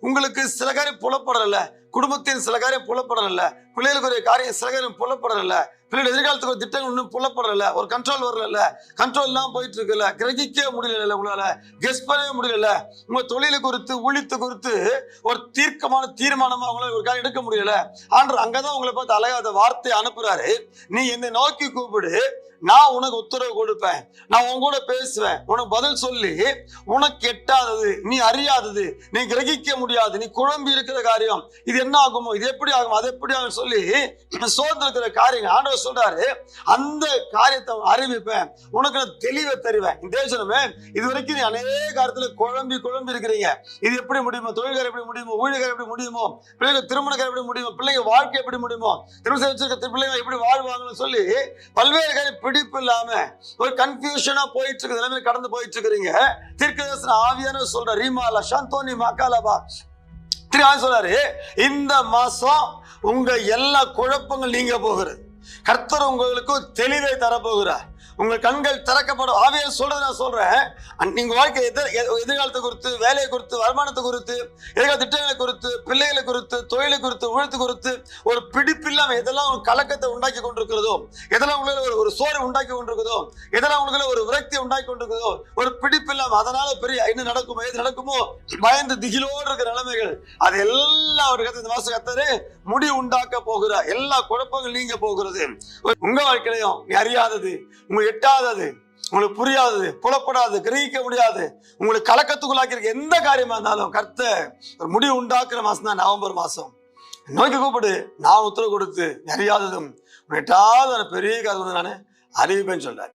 உங்களுக்கு சில காரியம் புலப்படல. குடும்பத்தின் சில காரியம் புலப்படல பிள்ளைகளுக்கு ஒரு காரியம் சில காரியம் புலப்படல பிள்ளைகள் எதிர்காலத்துக்கு ஒரு திட்டங்கள் இன்னும் புலப்படல ஒரு கண்ட்ரோல் வரல கண்ட்ரோல் எல்லாம் போயிட்டு இருக்குல்ல கிரகிக்க முடியல உங்களால. கெஸ் பண்ணவே முடியல உங்க தொழிலை குறித்து ஊழித்து குறித்து ஒரு தீர்க்கமான தீர்மானமா அவங்களால ஒரு காரியம் எடுக்க முடியல. ஆண்டு அங்கதான் உங்களை பார்த்து அழகாத வார்த்தை அனுப்புறாரு. நீ என்னை நோக்கி கூப்பிடு. நான் உனக்கு உத்தரவு கொடுப்பேன். நான் உன் கூட பேசுவேன். உனக்கு பதில் சொல்லி உனக்கு எட்டாதது நீ அறியாதது நீ கிரகிக்க முடியாது நீ குழம்பி இருக்கிற காரியம் இது என்ன ஆகுமோ இது எப்படி ஆகும்? அது எப்படி ஆகும் சொல்லி சோர்ந்து காரியங்கள் ஆண்டவர் சொல்றாரு அந்த காரியத்தை அறிவிப்பேன். உனக்கு நான் தெளிவை தருவேன். இந்த தேசனமே இது வரைக்கும் நீ அநேக காரியத்துல குழம்பி குழம்பி இருக்கிறீங்க. இது எப்படி முடியுமோ? தொழில்கார எப்படி முடியுமோ? ஊழியக்கார எப்படி முடியுமோ? பிள்ளைங்க திருமணக்கார எப்படி முடியுமோ? பிள்ளைங்க வாழ்க்கை எப்படி முடியுமோ? திருமணம் வச்சிருக்க பிள்ளைங்க எப்படி வாழ்வாங்கன்னு சொல்லி பல்வேறு காரியம் பிடிப்பு இல்லாம ஒரு கன்ஃபியூஷனா போயிட்டு இருக்கு நிலைமை கடந்து போயிட்டு இருக்கிறீங்க தீர்க்கதரிசன ஆவியான சொல்ற ரீமாலா சந்தோனி மக்காலபா திரு சொல்றாரு இந்த மாசம் உங்க எல்லா குழப்பங்கள் நீங்க போகிறது கர்த்தர் உங்களுக்கு தெளிவை தரப்போகிறார். உங்கள் கண்கள் திறக்கப்படும். ஆவியல் சொல்றது நான் சொல்றேன். நீங்க வாழ்க்கை எதிர் எ- எதிர்காலத்தை குறித்து வேலையை குறித்து வருமானத்தை குறித்து எதிர்கால திட்டங்களை குறித்து பிள்ளைகளை குறித்து தொழிலை குறித்து உழைத்து குறித்து ஒரு பிடிப்பில்லாம எதெல்லாம் ஒரு கலக்கத்தை உண்டாக்கி கொண்டிருக்கிறதோ எதெல்லாம் உங்களுக்கு ஒரு ஒரு சோறு உண்டாக்கி கொண்டிருக்குதோ எதெல்லாம் உங்களுக்கு ஒரு விரக்தி உண்டாக்கி கொண்டிருக்குதோ ஒரு பிடிப்பில்லாம அதனால பெரிய என்ன நடக்குமோ எது நடக்குமோ பயந்து திகிலோடு இருக்கிற நிலைமைகள் அது எல்லாம் ஒரு கத்து இந்த மாசம் கத்தரு முடி உண்டாக்க போகிறார். எல்லா குழப்பங்கள் நீங்க போகிறது. உங்க வாழ்க்கையிலையும் நீ அறியாதது உங்க எட்டாதது. உங்களுக்கு புரியாதது புலப்படாது கிரகிக்க முடியாது. உங்களுக்கு கலக்கத்துக்குள்ளாக்கி இருக்க எந்த காரியமா இருந்தாலும் கர்த்த ஒரு முடிவு உண்டாக்குற மாசம் தான் நவம்பர் மாசம். நோக்கி கூப்பிடு நான் உத்தரவு கொடுத்து நிறையாததும் எட்டாவது பெரிய காரணம் நான் அறிவிப்பேன்னு சொல்றாரு.